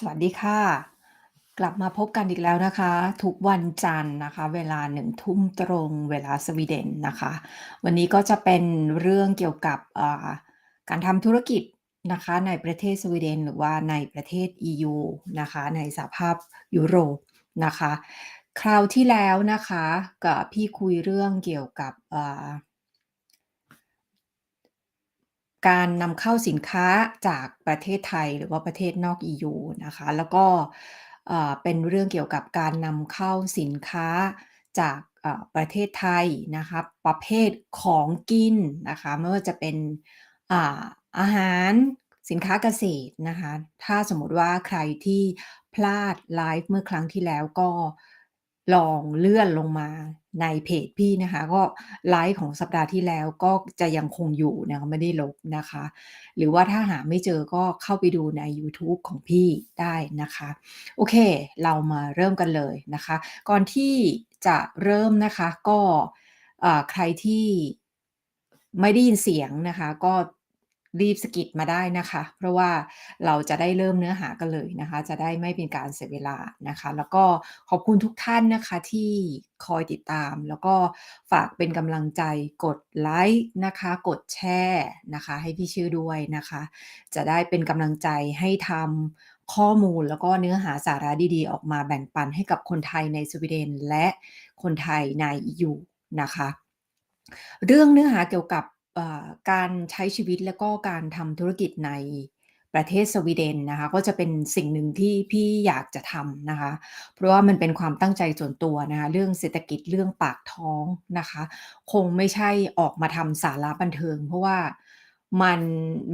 สวัสดีค่ะ กลับมาพบกันอีกแล้วนะคะ ทุกวันจันทร์นะคะ เวลา1ทุ่มตรงเวลาสวีเดนนะคะ วันนี้ก็จะเป็นเรื่องเกี่ยวกับาการทำธุรกิจนะคะในประเทศสวีเดน หรือว่าในประเทศ EU นะคะ ในสหภาพยุโรปนะคะ คราวที่แล้วนะคะกับพี่คุยเรื่องเกี่ยวกับ การนำเข้าสินค้าจากประเทศไทย หรือว่าประเทศนอก EU นะคะ แล้วก็เอ่อเป็นเรื่องเกี่ยวกับการนำเข้าสินค้าจากเอ่อประเทศไทยนะคะประเภทของกินนะคะไม่ว่าจะเป็นอ่าอาหารสินค้าเกษตรนะคะ ถ้าสมมติว่าใครที่พลาดไลฟ์เมื่อครั้งที่แล้วก็ ลองเลื่อนลงมาในเพจพี่นะคะ ก็ไลฟ์ของสัปดาห์ที่แล้วก็จะยังคงอยู่นะคะไม่ได้ลบนะคะ หรือว่าถ้าหาไม่เจอก็เข้าไปดูในยูทูบของพี่ได้นะคะ โอเค เรามาเริ่มกันเลยนะคะ ก่อนที่จะเริ่มนะคะก็ใครที่ไม่ได้ยินเสียงนะคะ ก็ รีบสกิดมาได้นะคะ เพราะว่าเราจะได้เริ่มเนื้อหากันเลยนะคะ จะได้ไม่เป็นการเสียเวลานะคะ แล้วก็ขอบคุณทุกท่านนะคะที่คอยติดตาม แล้วก็ฝากเป็นกำลังใจกดไลก์นะคะ กดแชร์นะคะ ให้พี่ชื่อด้วยนะคะ จะได้เป็นกำลังใจให้ทำข้อมูลแล้วก็เนื้อหาสาระดีๆ ออกมาแบ่งปันให้กับคนไทยในสวีเดนและคนไทยใน EU นะคะ เรื่องเนื้อหาเกี่ยวกับ เอ่อ การใช้ชีวิต แล้วก็การทำธุรกิจในประเทศสวีเดนนะคะ ก็จะเป็นสิ่งหนึ่งที่พี่อยากจะทำนะคะ เพราะว่ามันเป็นความตั้งใจส่วนตัวนะคะ เรื่องเศรษฐกิจ เรื่องปากท้องนะคะ คงไม่ใช่ออกมาทำสาระบันเทิง เพราะว่ามัน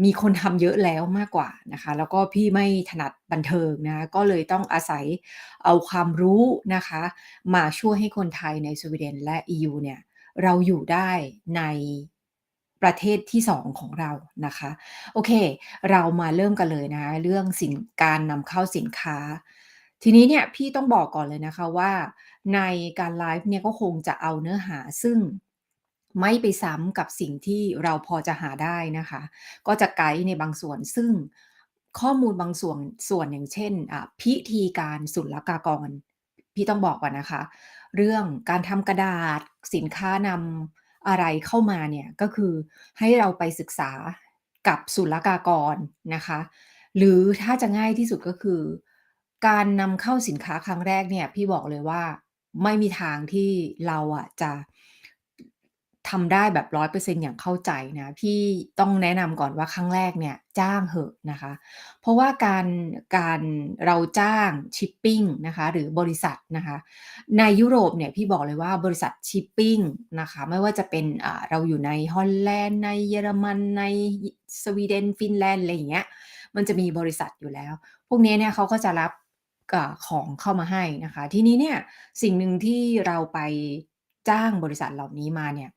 มีคนทำเยอะแล้วมากกว่านะคะ แล้วก็พี่ไม่ถนัดบันเทิงนะคะ ก็เลยต้องอาศัยเอาความรู้นะคะ มาช่วยให้คนไทยในสวีเดนและ EU เนี่ย เราอยู่ได้ใน ประเทศที่ 2 ของเรานะคะ โอเค เรามาเริ่มกันเลยนะ เรื่องสินการนำเข้าสินค้า ทีนี้เนี่ยพี่ต้องบอกก่อนเลยนะคะว่า ในการไลฟ์เนี่ยก็คงจะเอาเนื้อหาซึ่งไม่ไปซ้ำกับสิ่งที่เราพอจะหาได้นะคะ ก็จะไกด์ในบางส่วนซึ่งข้อมูลบางส่วนส่วนอย่างเช่นอ่าพิธีการศุลกากร พี่ต้องบอกก่อนนะคะ เรื่องการทำกระดาษสินค้านำ อะไรเข้ามาเนี่ยก็คือให้เราไปศึกษากับศุลกากรนะคะ หรือถ้าจะง่ายที่สุดก็คือ การนำเข้าสินค้าครั้งแรกเนี่ยพี่บอกเลยว่าไม่มีทางที่เราอะจะ ทำได้แบบ 100%อย่างเข้าใจนะ พี่ต้องแนะนำก่อนว่าครั้งแรกเนี่ยจ้างเหอะนะคะ เพราะว่าการการเราจ้าง shipping นะคะ หรือบริษัทนะคะ ในยุโรปเนี่ยพี่บอกเลยว่าบริษัท shipping นะคะ ไม่ว่าจะเป็นเราอยู่ในฮอลแลนด์ในเยอรมันในสวีเดนฟินแลนด์อะไรอย่างเงี้ยมันจะมีบริษัทอยู่แล้ว พวกนี้เนี่ยเขาก็จะรับของเข้ามาให้นะคะ ทีนี้เนี่ยสิ่งหนึ่งที่เราไปจ้างบริษัทเหล่านี้มาเนี่ย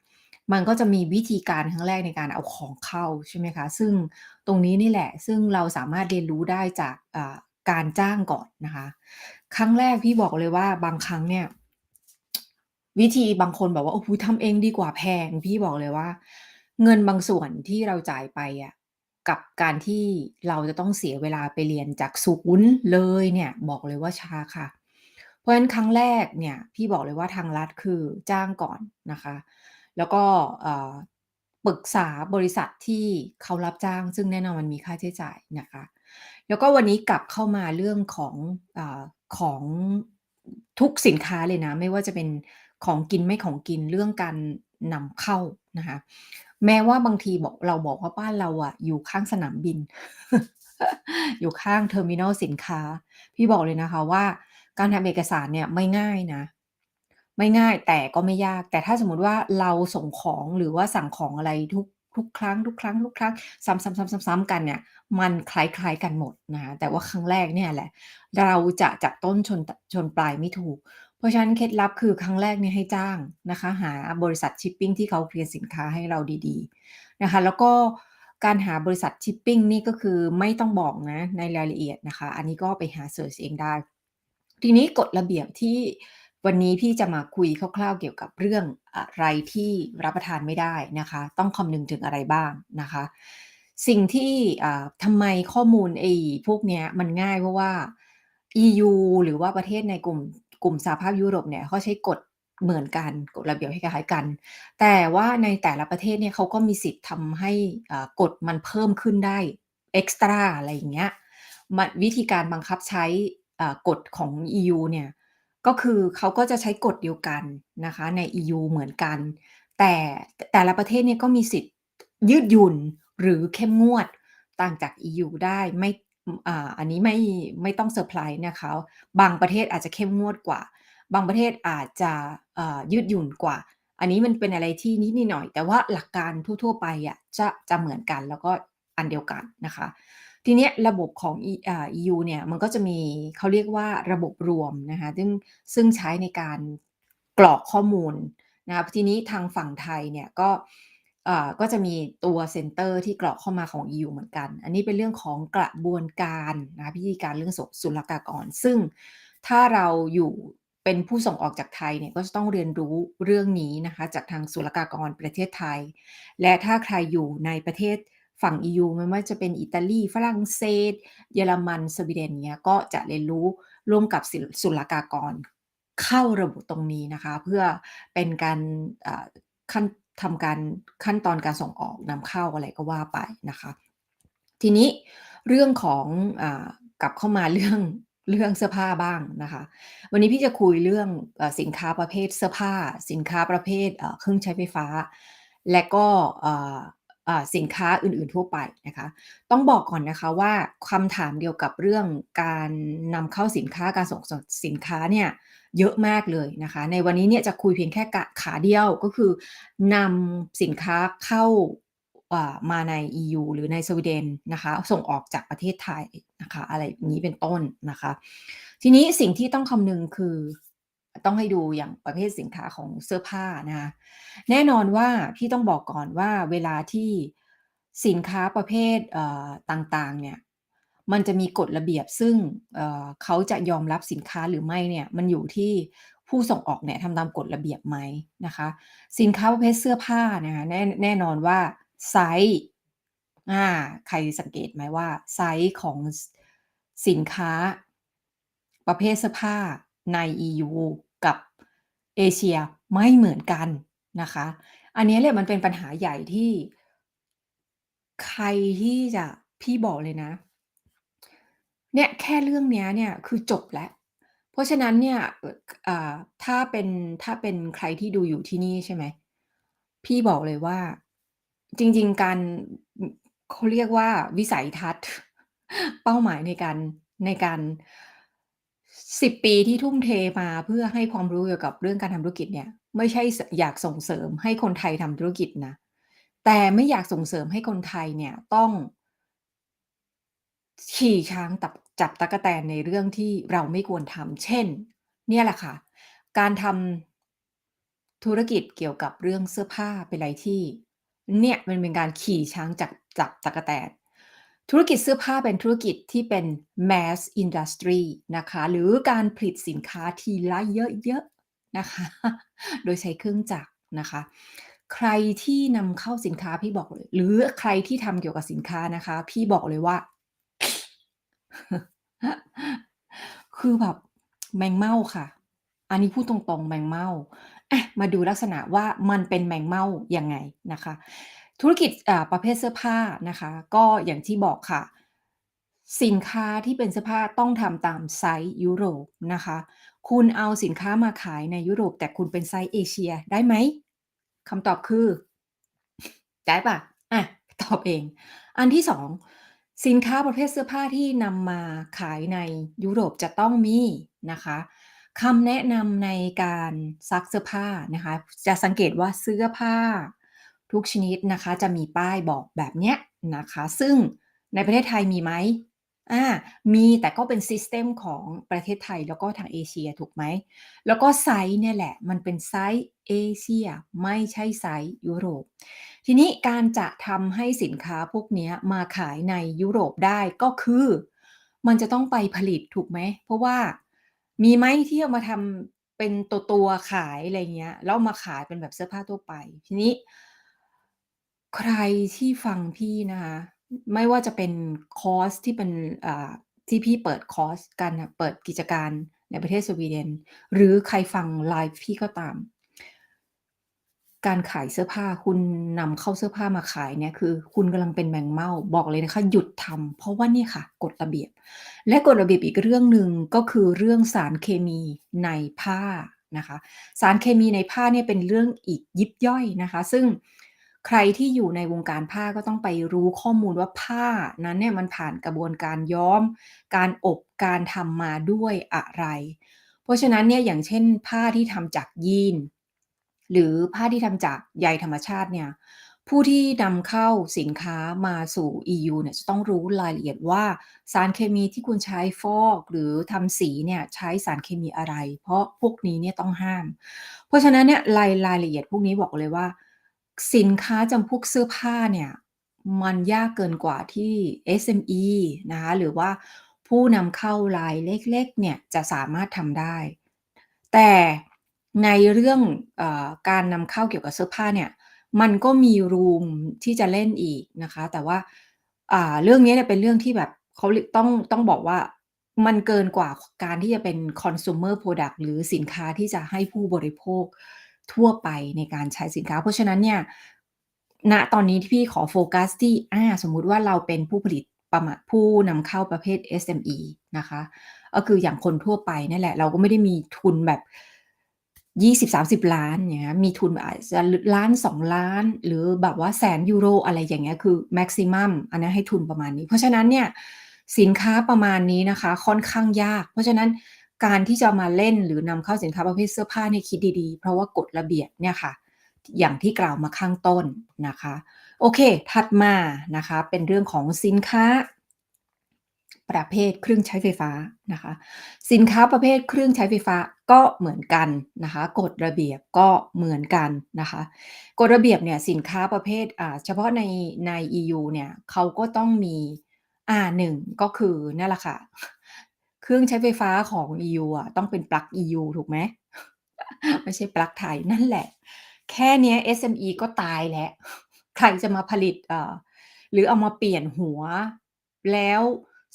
มันก็จะมีวิธีการครั้งแรกในการเอาของเข้าใช่ไหมคะ ซึ่งตรงนี้นี่แหละ ซึ่งเราสามารถเรียนรู้ได้จากการจ้างก่อนนะคะ ครั้งแรกพี่บอกเลยว่าบางครั้งเนี่ย วิธีบางคนบอกว่าโอ้โฮทำเองดีกว่าแพง พี่บอกเลยว่า เงินบางส่วนที่เราจ่ายไปอะกับการที่เราจะต้องเสียเวลาไปเรียนจากศูนย์เลยเนี่ยบอกเลยว่าช้าค่ะ เพราะฉะนั้นครั้งแรกเนี่ยพี่บอกเลยว่าทางรัฐคือจ้างก่อนนะคะ แล้วก็ปรึกษาบริษัทที่เขารับจ้าง ซึ่งแน่นอนมันมีค่าใช้จ่ายนะคะ แล้วก็วันนี้กลับเข้ามาเรื่องของอของทุกสินค้าเลยนะ ไม่ว่าจะเป็นของกินไม่ของกินเรื่องการนำเข้านะคะ แม้ว่าบางทีบอกเราบอกว่าบ้านเราอะอยู่ข้างสนามบิน อยู่ข้างเทอร์มินัลสินค้า พี่บอกเลยนะคะว่าการทำเอกสารเนี่ยไม่ง่ายนะ ไม่ง่ายแต่ก็ไม่ยาก แต่ถ้าสมมติว่าเราส่งของ หรือว่าสั่งของอะไรทุกทุกครั้งทุกครั้งทุกครั้งซ้ำๆๆๆ ๆ กันเนี่ยมันคล้าย ๆ กันหมดนะคะแต่ว่าครั้งแรกเนี่ยแหละ เราจะจับต้นชนชนปลายไม่ถูก เพราะฉะนั้นเคล็ดลับคือครั้งแรกเนี่ยให้จ้างนะคะ หาบริษัท shipping ที่เขาเคลียร์สินค้าให้เราดีๆนะคะ แล้วก็การหาบริษัท shipping นี่ก็คือไม่ต้องบอกนะในรายละเอียดนะคะ อันนี้ก็ไปหาเซิร์ชเองได้ ทีนี้กฎระเบียบที่ วันนี้พี่จะมาคุยคร่าวๆเกี่ยวกับเรื่องอะไรที่รับประทานไม่ได้นะคะ ต้องคำนึงถึงอะไรบ้างนะคะ สิ่งที่ทำไมข้อมูลไอ้พวกเนี้ยมันง่ายเพราะว่า EU หรือว่าประเทศในกลุ่มกลุ่มสหภาพยุโรปเนี่ยเขาใช้กฎเหมือนกันกฎระเบียบคล้ายกัน แต่ว่าในแต่ละประเทศเนี่ยเขาก็มีสิทธิ์ทำให้กฎมันเพิ่มขึ้นได้เอ็กซ์ตร้าอะไรอย่างเงี้ยวิธีการบังคับใช้กฎของ EU เนี่ย ก็คือเขาก็จะใช้กฎเดียวกันนะคะ ใน EU เหมือนกัน แต่แต่ละประเทศเนี่ยก็มีสิทธิ์ยืดหยุ่นหรือเข้มงวดต่างจาก EU ได้ไม่อ่าอันนี้ไม่ไม่ต้องเซอร์ไพรส์นะคะ บางประเทศอาจจะเข้มงวดกว่า บางประเทศอาจจะยืดหยุ่นกว่า อันนี้มันเป็นอะไรที่นิดๆหน่อย แต่ว่าหลักการทั่ว ๆ ไปอะจะจะเหมือนกันแล้วก็อันเดียวกันนะคะ ทีเนี้ยระบบของ E อ่า EU เนี่ยมันก็จะมีเขาเรียกว่าระบบรวมนะคะซึ่งซึ่งใช้ในการกรอกข้อมูลนะคะทีนี้ทางฝั่งไทยเนี่ยก็อ่าก็จะมีตัวเซ็นเตอร์ที่กรอกเข้ามาของ EU เหมือนกัน อันนี้เป็นเรื่องของกระบวนการนะคะพิธีการเรื่องสศุลกากร ซึ่งถ้าเราอยู่เป็นผู้ส่งออกจากไทยเนี่ยก็จะต้องเรียนรู้เรื่องนี้นะคะจากทางศุลกากรประเทศไทย และถ้าใครอยู่ในประเทศ ฝั่ง EU ไม่ว่าจะเป็นอิตาลีฝรั่งเศส เยอรมันสวีเดนเงี้ยก็จะเรียนรู้ร่วมกับศุลกากรเข้าระบบตรงนี้นะคะ เพื่อเป็นการขั้นทำการขั้นตอนการส่งออกนำเข้าอะไรก็ว่าไปนะคะ ทีนี้เรื่องของอกลับเข้ามาเรื่องเรื่องเสื้อผ้าบ้างนะคะ วันนี้พี่จะคุยเรื่องอสินค้าประเภทเสื้อผ้า สินค้าประเภทเครื่องใช้ไฟฟ้า และก็ สินค้าอื่นๆทั่วไปนะคะ ต้องบอกก่อนนะคะว่าคำถามเกี่ยวกับเรื่องการนำเข้าสินค้าการส่งสินค้าเนี่ยเยอะมากเลยนะคะ ในวันนี้เนี่ยจะคุยเพียงแค่กะขาเดียวก็คือนำสินค้าเข้ามาใน EU หรือในสวีเดนนะคะ ส่งออกจากประเทศไทยนะคะ อะไรงี้เป็นต้นนะคะ ทีนี้สิ่งที่ต้องคำนึงคือ ต้องให้ดูอย่างประเภทสินค้าของเสื้อผ้านะคะแน่นอนว่าพี่ต้องบอกก่อนว่าเวลาที่สินค้าประเภทเต่างๆเนี่ยมันจะมีกฎระเบียบซึ่งเเขาจะยอมรับสินค้าหรือไม่เนี่ยมันอยู่ที่ผู้ส่งออกเนี่ยทำตามกฎระเบียบไหมนะคะ สินค้าประเภทเสื้อผ้านะคะแน่แน่นอนว่าไซซ์อาใครสังเกตไหมว่าไซซ์ของสสินค้าประเภทเสื้อผ้าใน EU กับเอเชียไม่เหมือนกันนะคะ อันนี้แหละมันเป็นปัญหาใหญ่ที่ใครที่จะพี่บอกเลยนะ เนี่ยแค่เรื่องนี้เนี่ยคือจบแล้ว เพราะฉะนั้นเนี่ยถ้าเป็นถ้าเป็นใครที่ดูอยู่ที่นี่ใช่ไหมพี่บอกเลยว่าจริง ๆ การเขาเรียกว่าวิสัยทัศน์ เป้าหมายในการในการ 10ปีที่ทุ่มเทมาเพื่อให้ความรู้เกี่ยวกับเรื่องการทำธุรกิจเนี่ย ไม่ใช่อยากส่งเสริมให้คนไทยทำธุรกิจนะ แต่ไม่อยากส่งเสริมให้คนไทยเนี่ยต้อง ขี่ช้างตับจับตั๊กแตนในเรื่องที่เราไม่ควรทำเช่น เนี่ยแหละค่ะ การทำธุรกิจเกี่ยวกับเรื่องเสื้อผ้าเป็นอะไรที่ เนี่ยมันเป็นการขี่ช้างจับจับตั๊กแตน ธุรกิจเสื้อผ้าเป็นธุรกิจที่เป็น Mass Industry นะคะ หรือการผลิตสินค้าทีละเยอะๆนะคะ โดยใช้เครื่องจักรนะคะ ใครที่นำเข้าสินค้าพี่บอกเลย หรือใครที่ทำเกี่ยวกับสินค้านะคะ พี่บอกเลยว่า คือแบบแมงเม่าค่ะ อันนี้พูดตรงๆ แมงเม่าอะมาดูลักษณะว่ามันเป็นแมงเม่ายังไงนะคะ ธุรกิจอ่าประเภทเสื้อผ้านะคะ ก็อย่างที่บอกค่ะ สินค้าที่เป็นเสื้อผ้าต้องทำตามไซซ์ยุโรปนะคะ คุณเอาสินค้ามาขายในยุโรป แต่คุณเป็นไซซ์เอเชียได้ไหม?คำตอบคือ ได้เปล่?ะตอบเอง อันที่2สินค้าประเภทเสื้อผ้าที่นำมาขายในยุโรปจะต้องมีนะคะคำแนะนำในการซักเสื้อผ้านะคะ จะสังเกตว่าเสื้อผ้า ทุกชนิดนะคะจะมีป้ายบอกแบบเนี้ยนะคะ ซึ่งในประเทศไทยมีไหม?อ่ามีแต่ก็เป็นซิสเตมของประเทศไทยแล้วก็ทางเอเชียถูกไหม?แล้วก็ไซซ์เนี่ยแหละ มันเป็นไซซ์เอเชียไม่ใช่ไซซ์ยุโรป ทีนี้การจะทำให้สินค้าพวกนี้มาขายในยุโรปได้ก็คือ มันจะต้องไปผลิตถูกไหม?เพราะว่ามีไหมที่เอามาทำเป็นตัวๆขายอะไรเงี้ยแล้วมาขายเป็นแบบเสื้อผ้าทั่วไป ทีนี้ ใครที่ฟังพี่นะคะ ไม่ว่าจะเป็นคอร์สที่เป็น อ่า ที่พี่เปิดคอร์สการน่ะ เปิดกิจการในประเทศสวีเดน หรือใครฟังไลฟ์พี่ก็ตาม การขายเสื้อผ้า คุณนำเข้าเสื้อผ้ามาขายเนี่ย คือคุณกำลังเป็นแมงเม่า บอกเลยนะคะ หยุดทำ เพราะว่านี่ค่ะ กฎระเบียบ และกฎระเบียบอีกเรื่องหนึ่ง ก็คือเรื่องสารเคมีในผ้านะคะ สารเคมีในผ้าเนี่ยเป็นเรื่องอีกยิบย่อยนะคะ ซึ่ง ใครที่อยู่ในวงการผ้าก็ต้องไปรู้ข้อมูลว่าผ้านั้นเนี่ยมันผ่านกระบวนการย้อม การอบการทำมาด้วยอะไร เพราะฉะนั้นเนี่ยอย่างเช่นผ้าที่ทำจากยีน หรือผ้าที่ทำจากใยธรรมชาติเนี่ยผู้ที่นำเข้าสินค้ามาสู่ EU เนี่ยจะต้องรู้รายละเอียดว่าสารเคมีที่คุณใช้ฟอก หรือทำสีเนี่ยใช้สารเคมีอะไร เพราะพวกนี้เนี่ยต้องห้าม เพราะฉะนั้นเนี่ยรายรายละเอียดพวกนี้บอกเลยว่า สินค้าจำพวกเสื้อผ้าเนี่ยมันยากเกินกว่าที่ SME นะคะหรือว่าผู้นำเข้ารายเล็กๆเนี่ยจะสามารถทำได้ แต่ในเรื่องอการนำเข้าเกี่ยวกับเสื้อผ้าเนี่ยมันก็มีรูมที่จะเล่นอีกนะคะ แต่ว่าเรื่องนี้เนี่ยเป็นเรื่องที่แบบเขาต้องต้องบอกว่ามันเกินกว่าการที่จะเป็น consumer product หรือสินค้าที่จะให้ผู้บริโภค ทั่วไปในการใช้สินค้า เพราะฉะนั้นเนี่ยณตอนนี้ที่พี่ขอโฟกัสที่อาสมมุติว่าเราเป็นผู้ผลิตประมาผู้นำเข้าประเภท SME นะคะ ก็คืออย่างคนทั่วไปนี่ยแหละ เราก็ไม่ได้มีทุนแบบ 20-30 ล้านอย่างเงี้ยมีทุนอาจจะล1,000,000-2ล้าน หรือแบบว่า100,000ยูโรอะไรอย่างเงี้ยคือแม็กซิมัมอันนั้นให้ทุนประมาณนี้ เพราะฉะนั้นเนี่ยสินค้าประมาณนี้นะคะค่อนข้างยาก เพราะฉะนั้น การที่จะมาเล่นหรือนำเข้าสินค้าประเภทเสื้อผ้าเนี่ยคิดดีๆ เพราะว่ากฎระเบียบเนี่ยค่ะ อย่างที่กล่าวมาข้างต้นนะคะ โอเค ถัดมานะคะ เป็นเรื่องของสินค้า ประเภทเครื่องใช้ไฟฟ้านะคะ สินค้าประเภทเครื่องใช้ไฟฟ้าก็เหมือนกันนะคะกฎระเบียบก็เหมือนกันนะคะกฎระเบียบเนี่ยสินค้าประเภทอ่าเฉพาะในใน EU เนี่ยเขาก็ต้องมีอ่า1ก็คือนั่นแหละค่ะ เครื่องใช้ไฟฟ้าของ EU อะ ต้องเป็นปลั๊ก EU ถูกไหม ไม่ใช่ปลั๊กไทยนั่นแหละ แค่นี้ SME ก็ตายแล้ว ใครจะมาผลิตเอ่อหรือเอามาเปลี่ยนหัว แล้ว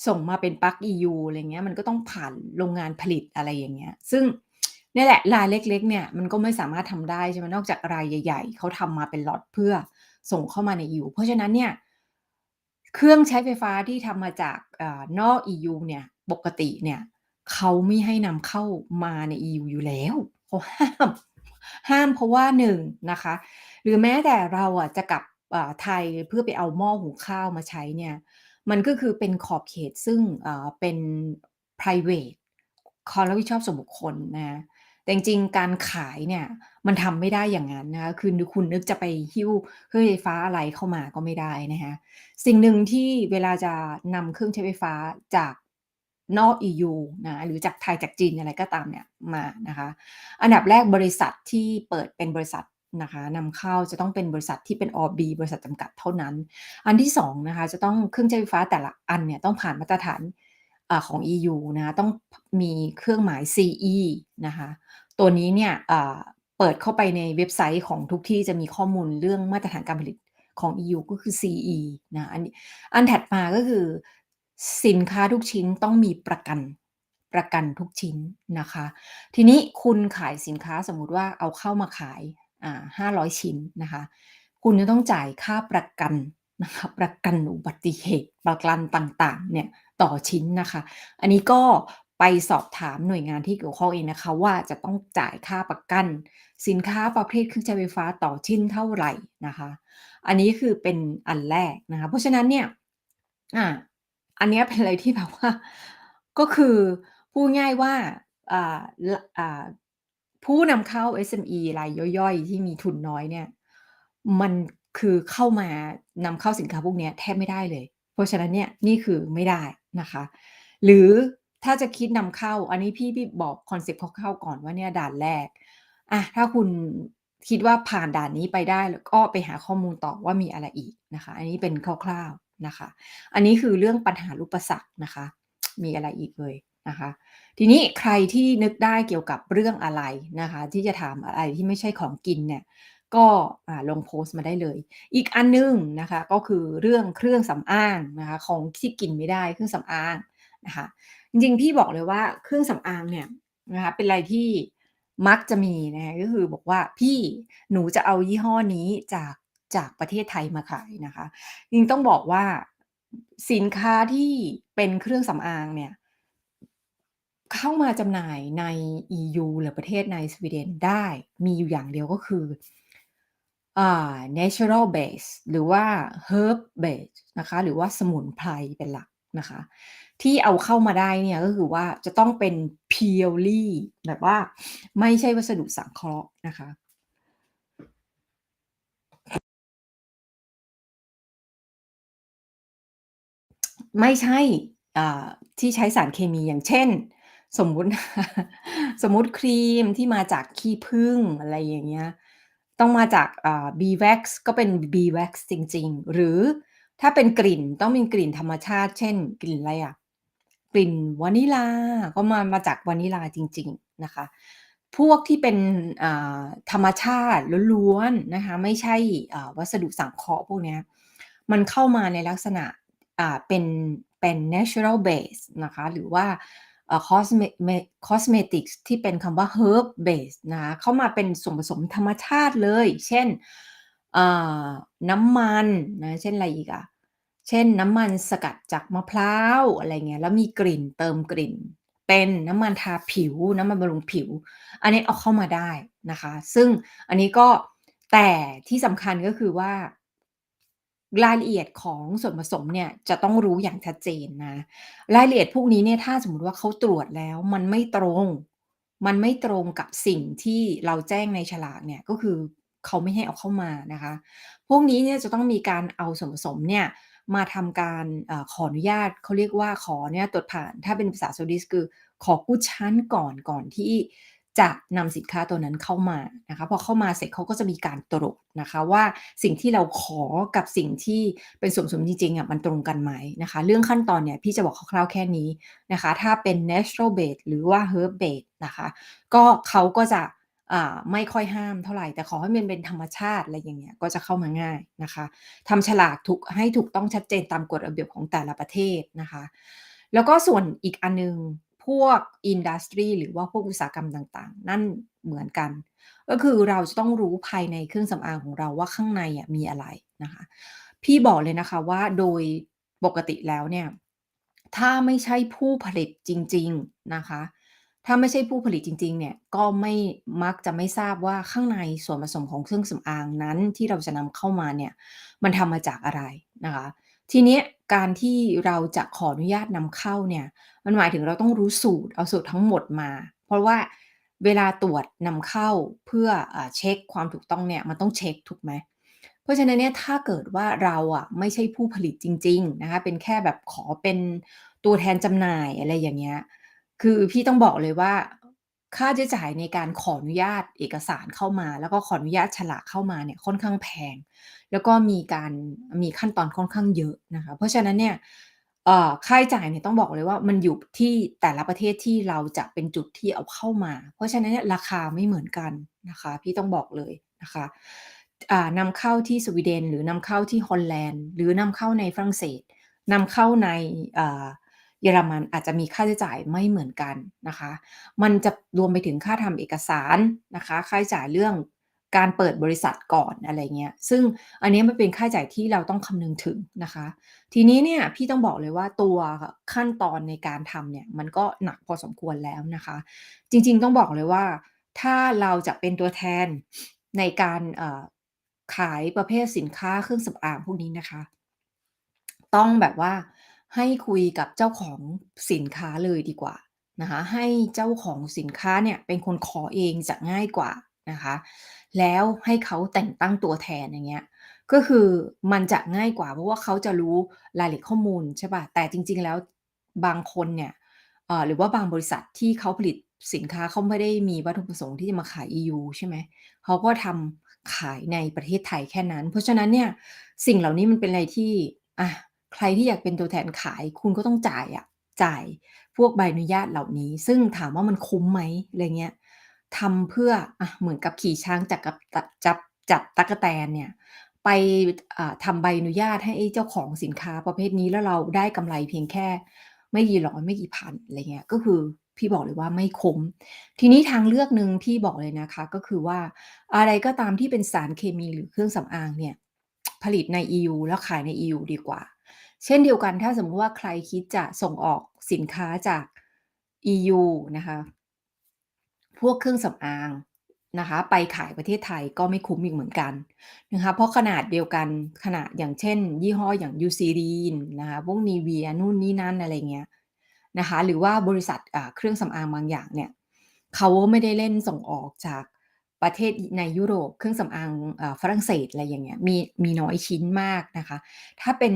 ส่งมาเป็นปลั๊ก EU อะไรเงี้ย มันก็ต้องผ่านโรงงานผลิตอะไรอย่างเงี้ย ซึ่งนี่แหละรายเล็ก ๆ เนี่ยมันก็ไม่สามารถทำได้ใช่ไหมนอกจากรายใหญ่ ๆเขาทำมาเป็นล็อตเพื่อส่งเข้ามาใน EU เพราะฉะนั้นเนี่ยเครื่องใช้ไฟฟ้าที่ทำมาจากอ่านอก EU เนี่ย ปกติเนี่ยเขาไม่ให้นำเข้ามาใน EU อยู่แล้วเขาห้าม ห้ามเพราะว่า1นะคะ หรือแม้แต่เราอะจะกลับไทยเพื่อไปเอาหม้อหุงข้าวมาใช้เนี่ยมันก็คือเป็นขอบเขตซึ่งเป็นไพรเวตความรับผิดชอบส่วนบุคคลนะแต่จริงๆการขายเนี่ยมันทำไม่ได้อย่างงั้นนะคะคือคุณนึกจะไปหิ้วเครื่องใช้ไฟฟ้าอะไรเข้ามาก็ไม่ได้นะคะสิ่งหนึ่งที่เวลาจะนำเครื่องใช้ไฟฟ้าจาก นอก EU นะหรือจากไทยจากจีนอะไรก็ตามเนี่ยมานะคะอันดับแรกบริษัทที่เปิดเป็นบริษัทนะคะนำเข้าจะต้องเป็นบริษัทที่เป็นอ.บีบริษัทจำกัดเท่านั้น อันที่2นะคะจะต้องเครื่องใช้ไฟฟ้าแต่ละอันเนี่ยต้องผ่านมาตรฐานอของ EU นะะต้องมีเครื่องหมาย CE นะคะตัวนี้เนี่ยเปิดเข้าไปในเว็บไซต์ของทุกที่จะมีข้อมูลเรื่องมาตรฐานการผลิตของ EU ก็คือ CE นะอันอันถัดมาก็คือ สินค้าทุกชิ้นต้องมีประกันประกันทุกชิ้นนะคะ ทีนี้คุณขายสินค้าสมมุติว่าเอาเข้ามาขายอ่า500ชิ้นนะคะ คุณจะต้องจ่ายค่าประกันนะคะประกันอุบัติเหตุประกันต่างๆเนี่ยต่อชิ้นนะคะ อันนี้ก็ไปสอบถามหน่วยงานที่เกี่ยวข้องเองนะคะ ว่าจะต้องจ่ายค่าประกัน สินค้าประเภทเครื่องใช้ไฟฟ้าต่อชิ้นเท่าไหร่นะคะ อันนี้คือเป็นอันแรกนะคะ เพราะฉะนั้นเนี่ยอ่า อันเนี้ยเป็นอะไรที่แบบว่า ก็คือพูดง่ายว่า อ่า อ่า ผู้นำเข้า SME รายย่อยๆ ที่มีทุนน้อยเนี่ย มันคือเข้ามานำเข้าสินค้าพวกนี้แทบไม่ได้เลย เพราะฉะนั้นเนี่ยนี่คือไม่ได้นะคะ หรือถ้าจะคิดนำเข้า อันนี้พี่พี่บอกคอนเซ็ปต์คร่าวๆก่อนว่าเนี่ยด่านแรกอะถ้าคุณคิดว่าผ่านด่านนี้ไปได้แล้วก็ไปหาข้อมูลต่อว่ามีอะไรอีกนะคะ อันนี้เป็นคร่าวๆ นะคะ อันนี้คือเรื่องปัญหาอุปสรรคนะคะ มีอะไรอีกเอ่ยนะคะ ทีนี้ใครที่นึกได้เกี่ยวกับเรื่องอะไรนะคะ ที่จะถามอะไรที่ไม่ใช่ของกินเนี่ยก็ลงโพสต์มาได้เลย อีกอันหนึ่งนะคะก็คือเรื่องเครื่องสำอางนะคะของที่กินไม่ได้เครื่องสำอางนะคะจริงๆพี่บอกเลยว่าเครื่องสำอางเนี่ยนะคะเป็นอะไรที่มักจะมีนะคะก็คือบอกว่า"พี่หนูจะเอายี่ห้อนี้จาก จากประเทศไทยมาขาย"นะคะจริงต้องบอกว่าสินค้าที่เป็นเครื่องสำอางเนี่ยเข้ามาจำหน่ายใน EU หรือประเทศในสวีเดนได้มีอยู่อย่างเดียวก็คือ Natural Base หรือว่า Herb Base นะคะหรือว่าสมุนไพรเป็นหลักนะคะที่เอาเข้ามาได้เนี่ยก็คือว่าจะต้องเป็น Purely แบบว่าไม่ใช่วัสดุสังเคราะห์นะคะ ไม่ใช่ที่ใช้สารเคมีอย่างเช่น สมมุติ สมมุติครีมที่มาจากขี้ผึ้งอะไรอย่างเงี้ย ต้องมาจากอ่า Bee Wax ก็เป็น Bee Wax จริง ๆ หรือถ้าเป็นกลิ่นต้องเป็นกลิ่นธรรมชาติ เช่น กลิ่นอะไรอะกลิ่นวานิลาก็มามาจากวานิลลาจริง ๆนะคะ พวกที่เป็นธรรมชาติล้วนๆนะคะไม่ใช่วัสดุสังเคราะห์พวกเนี้ยมันเข้ามาในลักษณะ เป็นเป็น Natural Base นะคะ หรือว่า cosmetics ที่เป็นคำว่า Herb Base นะคะเข้ามาเป็นส่วนผสมธรรมชาติเลย เช่นน้ำมันนะเช่นอะไรอีกอะเช่นน้ำมันสกัดจากมะพร้าวอะไรเงี้ยแล้วมีกลิ่นเติมกลิ่น เป็นน้ำมันทาผิว น้ำมันบำรุงผิว อันนี้เอาเข้ามาได้นะคะ ซึ่งอันนี้ก็แต่ที่สำคัญก็คือว่า รายละเอียดของส่วนผสมเนี่ยจะต้องรู้อย่างชัดเจนนะ รายละเอียดพวกนี้เนี่ยถ้าสมมติว่าเขาตรวจแล้วมันไม่ตรง มันไม่ตรงกับสิ่งที่เราแจ้งในฉลากเนี่ยก็คือเขาไม่ให้เอาเข้ามานะคะ พวกนี้เนี่ยจะต้องมีการเอาส่วนผสมเนี่ยมาทำการอขออนุญาตเขาเรียกว่าขออนุญาตรวจผ่าน ถ้าเป็นภาษาสวีดิชคือขอ Godkänt ก่อนก่อนที่ จะนำสินค้าตัวนั้นเข้ามานะคะพอเข้ามาเสร็จเขาก็จะมีการตรวจนะคะว่าสิ่งที่เราขอกับสิ่งที่เป็นส่วนผสมจริงๆอะมันตรงกันไหมนะคะ เรื่องขั้นตอนเนี่ยพี่จะบอกคร่าวๆแค่นี้นะคะ ถ้าเป็น Natural Base หรือว่า Herb Base นะคะก็เขาก็จะไม่ค่อยห้ามเท่าไหร่ แต่ขอให้มันเป็นธรรมชาติอะไรอย่างเงี้ยก็จะเข้ามาง่ายนะคะทำฉลากถูกให้ถูกต้องชัดเจนตามกฎระเบียบของแต่ละประเทศนะคะ แล้วก็ส่วนอีกอันหนึ่ง พวกอินดัสทรีหรือว่าพวกอุตสาหกรรมต่างๆ นั่นเหมือนกัน ก็คือเราจะต้องรู้ภายในเครื่องสำอางของเราว่าข้างในอะมีอะไรนะคะ พี่บอกเลยนะคะว่าโดยปกติแล้วเนี่ย ถ้าไม่ใช่ผู้ผลิตจริง ๆนะคะ ถ้าไม่ใช่ผู้ผลิตจริง ๆ เนี่ย ก็ไม่มักจะไม่ทราบว่าข้างในส่วนผสมของเครื่องสำอางนั้นที่เราจะนำเข้ามาเนี่ย มันทำมาจากอะไรนะคะ ทีนี้การที่เราจะขออนุญาตนำเข้าเนี่ย มันหมายถึงเราต้องรู้สูตรเอาสูตรทั้งหมดมา เพราะว่าเวลาตรวจนำเข้าเพื่ออเช็กความถูกต้องเนี่ยมันต้องเช็กถูกไหมเพราะฉะนั้นเนี่ยถ้าเกิดว่าเราอะไม่ใช่ผู้ผลิตจริง ๆนะคะ เป็นแค่แบบขอเป็นตัวแทนจำหน่ายอะไรอย่างเงี้ย คือพี่ต้องบอกเลยว่า ค่าใช้จ่ายในการขออนุญาตเอกสารเข้ามา แล้วก็ขออนุญาตฉลากเข้ามาเนี่ยค่อนข้างแพง แล้วก็มีการมีขั้นตอนค่อนข้างเยอะนะคะเพราะฉะนั้นเนี่ยค่าใช้จ่ายเนี่ยต้องบอกเลยว่ามันอยู่ที่แต่ละประเทศที่เราจะเป็นจุดที่เอาเข้ามา เพราะฉะนั้นเนี่ยราคาไม่เหมือนกันนะคะ พี่ต้องบอกเลยนะคะอ่านำเข้าที่สวีเดน หรือนำเข้าที่ฮอลแลนด์ หรือนำเข้าในฝรั่งเศสนำเข้าในอ เยอรมันอาจจะมีค่าใช้จ่ายไม่เหมือนกันนะคะ มันจะรวมไปถึงค่าทำเอกสารนะคะ ค่าใช้จ่ายเรื่องการเปิดบริษัทก่อนอะไรเงี้ย ซึ่งอันนี้มันเป็นค่าใช้จ่ายที่เราต้องคำนึงถึงนะคะ ทีนี้เนี่ยพี่ต้องบอกเลยว่าตัวขั้นตอนในการทำเนี่ยมันก็หนักพอสมควรแล้วนะคะ จริงๆต้องบอกเลยว่า ถ้าเราจะเป็นตัวแทนในการขายประเภทสินค้าเครื่องสำอางพวกนี้นะคะ ต้องแบบว่า ให้คุยกับเจ้าของสินค้าเลยดีกว่านะคะ ให้เจ้าของสินค้าเนี่ยเป็นคนขอเองจะง่ายกว่านะคะ แล้วให้เขาแต่งตั้งตัวแทนอย่างเงี้ย ก็คือมันจะง่ายกว่า เพราะว่าเขาจะรู้รายละเอียดข้อมูลใช่เปล่าแต่จริง ๆ แล้วบางคนเนี่ยเอ่อหรือว่าบางบริษัทที่เขาผลิตสินค้าเขาไม่ได้มีวัตถุประสงค์ที่จะมาขาย EU ใช่ไหม เขาก็ทำขายในประเทศไทยแค่นั้น เพราะฉะนั้นเนี่ยสิ่งเหล่านี้มันเป็นอะไรที่อะ ใครที่อยากเป็นตัวแทนขาย คุณก็ต้องจ่ายอะจ่ายพวกใบอนุญาตเหล่านี้ ซึ่งถามว่ามันคุ้มไหมอะไรเงี้ยทำเพื่ออะเหมือนกับขี่ช้างจับกับจับจับตักแตนเนี่ยไปทำใบอนุญาตให้เจ้าของสินค้าประเภทนี้แล้วเราได้กำไรเพียงแค่ ไม่กี่ร้อยไม่กี่พันอะไรเงี้ยก็คือพี่บอกเลยว่าไม่คุ้ม ทีนี้ทางเลือกหนึ่งพี่บอกเลยนะคะ ก็คือว่าอะไรก็ตามที่เป็นสารเคมีหรือเครื่องสำอางเนี่ยผลิตใน EU แล้วขายใน EU ดีกว่า เช่นเดียวกันถ้าสมมติว่าใครคิดจะส่งออกสินค้าจาก EU นะคะ พวกเครื่องสำอางนะคะ ไปขายประเทศไทยก็ไม่คุ้มอีกเหมือนกันนะคะ เพราะขนาดเดียวกันขนาดอย่างเช่น ยี่ห้ออย่างยูซีรีนนะคะพวกนีเวียนู่นนี่นั่นอะไรเงี้ยนะคะ หรือว่าบริษัทเครื่องสำอางบางอย่างเนี่ยเขาไม่ได้เล่นส่งออกจากประเทศในยุโรปเครื่องสำอางฝรั่งเศสอะไรอย่างเงี้ยมีมีน้อยชิ้นมากนะคะ ถ้าเป็น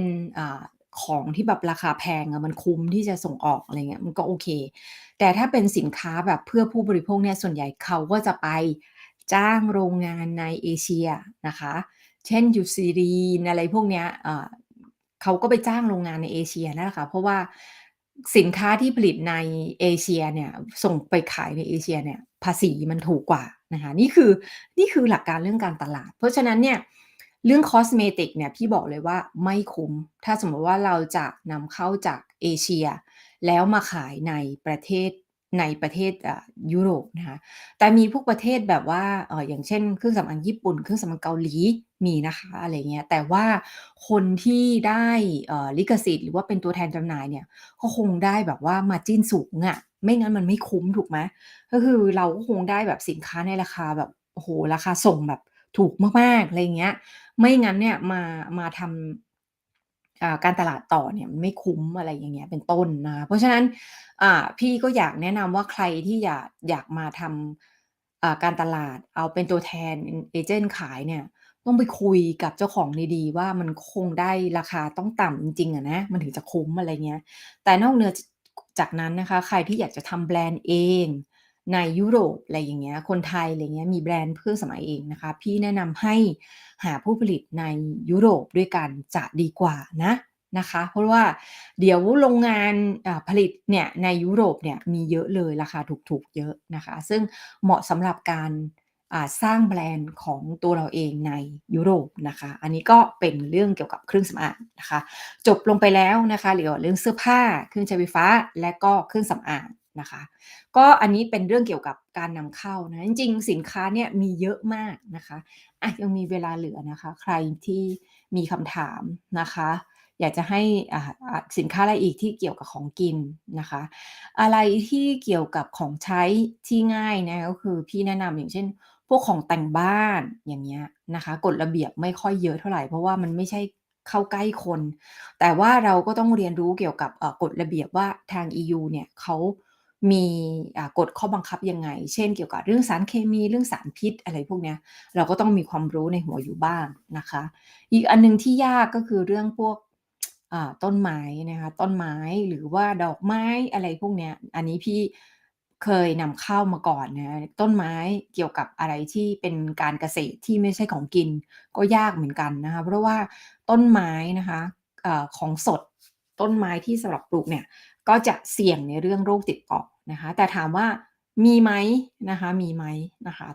ของที่แบบราคาแพงอะมันคุ้มที่จะส่งออกอะไรเงี้ยมันก็โอเค แต่ถ้าเป็นสินค้าแบบเพื่อผู้บริโภคเนี่ยส่วนใหญ่เขาก็จะไปจ้างโรงงานในเอเชียนะคะ เช่นยูซีรีนอะไรพวกเนี้ยเขาก็ไปจ้างโรงงานในเอเชียนั่นแหละค่ะเพราะว่าสินค้าที่ผลิตในเอเชียเนี่ยส่งไปขายในเอเชียเนี่ยภาษีมันถูกกว่านะคะนี่คือนี่คือหลักการเรื่องการตลาด เพราะฉะนั้นเนี่ย เรื่องคอสเมติกเนี่ยพี่บอกเลยว่าไม่คุ้ม ถ้าสมมติว่าเราจะนำเข้าจากเอเชีย แล้วมาขายในประเทศในประเทศยุโรปนะคะแต่มีพวกประเทศแบบว่าออย่างเช่นเครื่องสำอางญี่ปุ่น เครื่องสำอางเกาหลีมีนะคะอะไรเงี้ยแต่ว่าคนที่ได้ลิขสิทธิ์หรือว่าเป็นตัวแทนจำหน่ายเนี่ยก็คงได้แบบว่ามาจิ้นสูงอะ่ะไม่งั้นมันไม่คุ้มถูกไหมก็คือเราก็คงได้แบบสินค้าในราคาแบบโอ้โหราคาส่งแบบถูกมากๆอะไรเงี้ย ไม่งั้นเนี่ยมามาทำการตลาดต่อเนี่ยมันไม่คุ้มอะไรอย่างเงี้ยเป็นต้นนะเพราะฉะนั้นพี่ก็อยากแนะนำว่าใครที่อยากอยากมาทำการตลาดเอาเป็นตัวแทนเอเจนต์ขายเนี่ยต้องไปคุยกับเจ้าของดีๆ ว่ามันคงได้ราคาต้องต่ำจริงๆอะนะมันถึงจะคุ้มอะไรเงี้ย แต่นอกเหนือจากนั้นนะคะ ใครที่อยากจะทำแบรนด์เอง ในยุโรปอะไรอย่างเงี้ย คนไทยอะไรเงี้ยมีแบรนด์เครื่องสมัยเองนะคะ พี่แนะนำให้หาผู้ผลิตในยุโรปด้วยกันจะดีกว่านะนะคะ เพราะว่าเดี๋ยวโรงงานผลิตเนี่ยในยุโรปเนี่ยมีเยอะเลยราคาถูกๆเยอะนะคะ ซึ่งเหมาะสำหรับการสร้างแบรนด์ของตัวเราเองในยุโรปนะคะ อันนี้ก็เป็นเรื่องเกี่ยวกับเครื่องสำอางนะคะ จบลงไปแล้วนะคะเหลือเรื่องเสื้อผ้า เครื่องใช้ไฟฟ้า และก็เครื่องสำอาง นะคะ ก็อันนี้เป็นเรื่องเกี่ยวกับการนำเข้านะจริงๆสินค้าเนี่ยมีเยอะมากนะคะอะยังมีเวลาเหลือนะคะ ใครที่มีคำถามนะคะ อยากจะให้สินค้าอะไรอีกที่เกี่ยวกับของกินนะคะ อะไรที่เกี่ยวกับของใช้ที่ง่ายนะก็คือพี่แนะนำอย่างเช่น พวกของแต่งบ้านอย่างเงี้ยนะคะกฎระเบียบไม่ค่อยเยอะเท่าไหร่เพราะว่ามันไม่ใช่เข้าใกล้คน แต่ว่าเราก็ต้องเรียนรู้เกี่ยวกับกฎระเบียบว่าทาง EU เนี่ยเขา มีกฎข้อบังคับยังไง เช่นเกี่ยวกับเรื่องสารเคมีเรื่องสารพิษอะไรพวกนี้เราก็ต้องมีความรู้ในหัวอยู่บ้างนะคะ อีกอันนึงที่ยากก็คือเรื่องพวกต้นไม้นะคะต้นไม้หรือว่าดอกไม้อะไรพวกนี้อันนี้พี่เคยนำเข้ามาก่อนนะต้นไม้เกี่ยวกับอะไรที่เป็นการเกษตรที่ไม่ใช่ของกินก็ยากเหมือนกันนะคะเพราะว่าต้นไม้นะคะอของสดต้นไม้ที่สำหรับปลูกเนี่ย ก็จะเสี่ยงในเรื่องโรคติดต่อนะคะ แต่ถามว่ามีไหมนะคะมีไหมนะคะ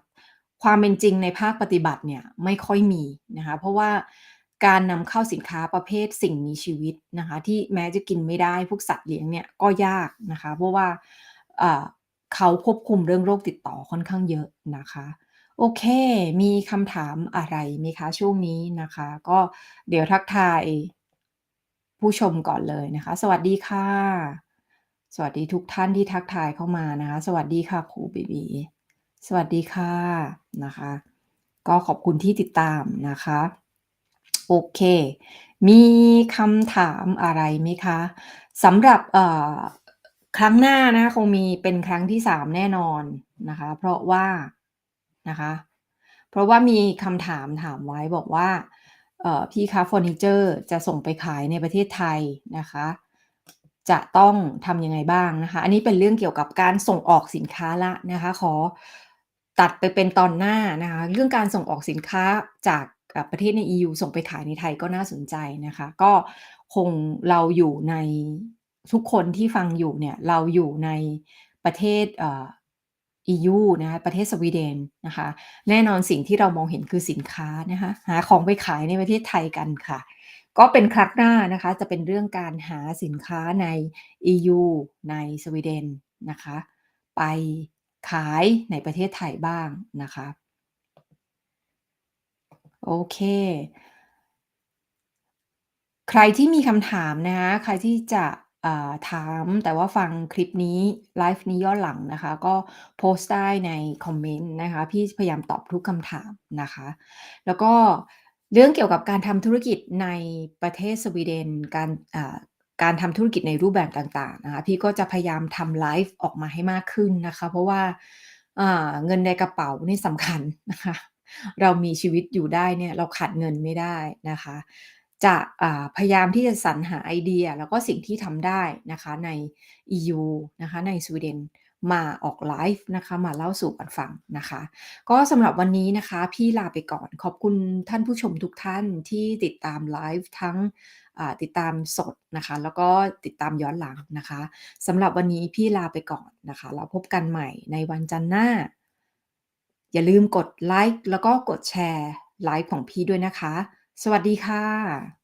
ความเป็นจริงในภาคปฏิบัติเนี่ยไม่ค่อยมีนะคะ เพราะว่าการนำเข้าสินค้าประเภทสิ่งมีชีวิตนะคะ ที่แม้จะกินไม่ได้พวกสัตว์เลี้ยงเนี่ยก็ยากนะคะ เพราะว่าเขาควบคุมเรื่องโรคติดต่อค่อนข้างเยอะนะคะ โอเค มีคำถามอะไรไหมคะช่วงนี้นะคะ ก็เดี๋ยวทักทาย ผู้ชมก่อนเลยนะคะ สวัสดีค่ะ สวัสดีทุกท่านที่ทักทายเข้ามานะคะ สวัสดีค่ะครูบีบีสวัสดีค่ะนะคะ ก็ขอบคุณที่ติดตามนะคะ โอเค มีคำถามอะไรไหมคะสำหรับครั้งหน้านะคงมีเป็นครั้งที่สามแน่นอนนะคะ เพราะว่านะคะ เพราะว่ามีคำถามถามไว้บอกว่า พี่คะเฟอร์นิเจอร์จะส่งไปขายในประเทศไทยนะคะ จะต้องทำยังไงบ้างนะคะ อันนี้เป็นเรื่องเกี่ยวกับการส่งออกสินค้าละนะคะ ขอตัดไปเป็นตอนหน้านะคะ เรื่องการส่งออกสินค้าจากประเทศใน EU ส่งไปขายในไทยก็น่าสนใจนะคะ ก็คงเราอยู่ในทุกคนที่ฟังอยู่เนี่ยเราอยู่ในประเทศ EU นะคะประเทศสวีเดนนะคะแน่นอนสิ่งที่เรามองเห็นคือสินค้านะคะหาของไปขายในประเทศไทยกันค่ะ ก็เป็นครั้งหน้านะคะจะเป็นเรื่องการหาสินค้าใน EU ในสวีเดนนะคะไปขายในประเทศไทยบ้างนะคะโอเค ใครที่มีคำถามนะคะใครที่จะ อ่า ถาม แต่ว่าฟังคลิปนี้ ไลฟ์นี้ย้อนหลังนะคะ ก็โพสต์ได้ในคอมเมนต์นะคะ พี่พยายามตอบทุกคำถามนะคะ แล้วก็เรื่องเกี่ยวกับการทำธุรกิจในประเทศสวีเดน การ อ่า การทำธุรกิจในรูปแบบต่าง ๆ นะคะ พี่ก็จะพยายามทำไลฟ์ออกมาให้มากขึ้นนะคะ เพราะว่า อ่า เงินในกระเป๋านี่สำคัญนะคะ เรามีชีวิตอยู่ได้เนี่ย เราขาดเงินไม่ได้นะคะ จะพยายามที่จะสรรหาไอเดีย แล้วก็สิ่งที่ทำได้นะคะใน EU นะคะในสวีเดนมาออกไลฟ์นะคะมาเล่าสู่กันฟังนะคะ ก็สำหรับวันนี้นะคะ พี่ลาไปก่อนขอบคุณท่านผู้ชมทุกท่านที่ติดตามไลฟ์ทั้งติดตามสดนะคะ แล้วก็ติดตามย้อนหลังนะคะสำหรับวันนี้พี่ลาไปก่อนนะคะแล้วพบกันใหม่ในวันจันทร์หน้า อย่าลืมกดไลก์แล้วก็กดแชร์ไลฟ์ของพี่ด้วยนะคะ สวัสดีค่ะ